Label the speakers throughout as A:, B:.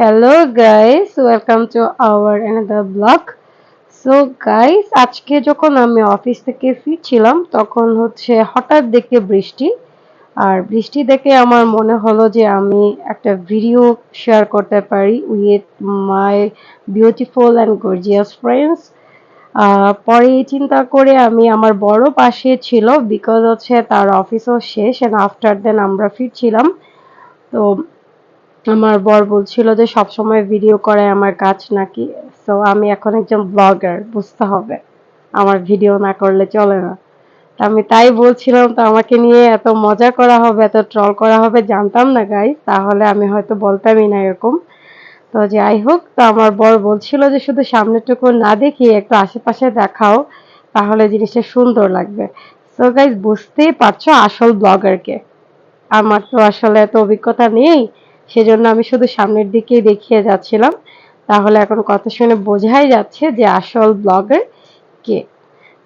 A: Hello guys welcome to our another blog so guys আজকে যখন আমি অফিস থেকে ফিরছিলাম, তখন হচ্ছে হঠাৎ দেখে বৃষ্টি। আর বৃষ্টি দেখে আমার মনে হলো যে আমি একটা ভিডিও শেয়ার করতে পারি with my beautiful and gorgeous friends পরে চিন্তা করে আমি আমার বড় পাশে ছিল বিকজ হচ্ছে তার অফিসও শেষ। অ্যান্ড আফটার দেন আমরা ফিরছিলাম। তো আমার বর বলছিল যে সব সময় ভিডিও করে আমার কাজ নাকি। তো আমি এখন একজন ব্লগার বুঝতে হবে। আমার ভিডিও না করলে চলে না। আমি তাই বলছিলাম, তো আমাকে নিয়ে এত মজা করা হবে, এত ট্রল করা হবে, জানতাম না গাই তাহলে আমি হয়তো বলতামই না এরকম। তো যাই হোক, তো আমার বর বলছিল যে শুধু সামনেটুকু না দেখিয়ে একটু আশেপাশে দেখাও, তাহলে জিনিসটা সুন্দর লাগবে। তো গাইজ বুঝতেই পারছ আসল ব্লগারকে আমার তো আসলে এত অভিজ্ঞতা নেই। সেজন্য আমি শুধু সামনের দিকেই দেখিয়ে যাচ্ছিলাম। তাহলে এখন কথা শুনে বোঝাই যাচ্ছে যে আসল ব্লগার কে।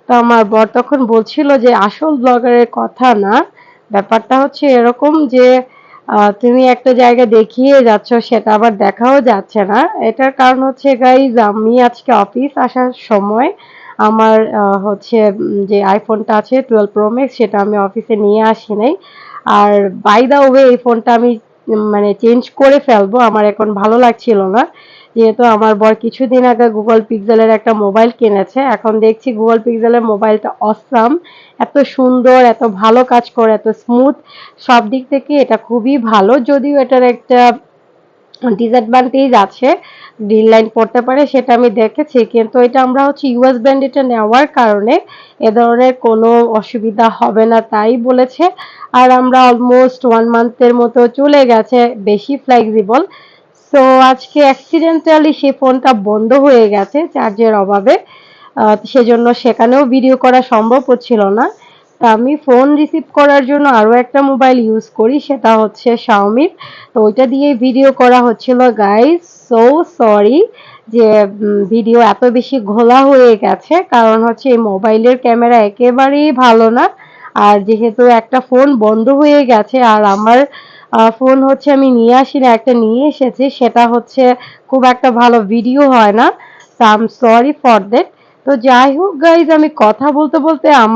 A: তো আমার বর তখন বলছিল যে আসল ব্লগারের কথা না, ব্যাপারটা হচ্ছে এরকম যে তুমি একটা জায়গা দেখিয়ে যাচ্ছ, সেটা আবার দেখাও যাচ্ছে না। এটার কারণ হচ্ছে গাইজ আমি আজকে অফিস আসার সময় আমার হচ্ছে যে আইফোনটা আছে টুয়েলভ প্রো ম্যাক্স সেটা আমি অফিসে নিয়ে আসি নাই। আর বাই দা ওয়ে এই ফোনটা আমি মানে চেঞ্জ করে ফেলব, আমার এখন ভালো লাগছিল না। যেহেতু আমার বর কিছুদিন আগে গুগল পিক্সেলের একটা মোবাইল কিনেছে, এখন দেখছি গুগল পিক্সেলের মোবাইলটা অসাম এত সুন্দর, এত ভালো কাজ করে, এত স্মুথ সব দিক থেকে এটা খুবই ভালো, যদিও এটার একটা ডিসঅ্যাডভান্টেজ আছে ডিল লাইন পড়তে পারে, সেটা আমি দেখেছি। কিন্তু এটা আমরা হচ্ছে ইউএস ব্র্যান্ড এটা নেওয়ার কারণে এ ধরনের কোনো অসুবিধা হবে না তাই বলেছে। আর আমরা অলমোস্ট ওয়ান মান্থের মতো চলে গেছে, বেশি ফ্লেক্সিবল সো আজকে অ্যাক্সিডেন্টালি সে ফোনটা বন্ধ হয়ে গেছে চার্জের অভাবে। সেজন্য সেখানেও ভিডিও করা সম্ভব হচ্ছিল না। আমি ফোন রিসিভ করার জন্য আরও একটা মোবাইল ইউজ করি, সেটা হচ্ছে শাওমির তো ওইটা দিয়ে ভিডিও করা হচ্ছিল গাইজ সো সরি যে ভিডিও এত বেশি ঘোলা হয়ে গেছে, কারণ হচ্ছে এই মোবাইলের ক্যামেরা একেবারেই ভালো না। আর যেহেতু একটা ফোন বন্ধ হয়ে গেছে, আর আমার ফোন হচ্ছে আমি নিয়ে আসি না, একটা নিয়ে এসেছি, সেটা হচ্ছে খুব একটা ভালো ভিডিও হয় না। I am sorry for that তো যাই হোক গাইজ আমি কথা বলতে বলতে আমার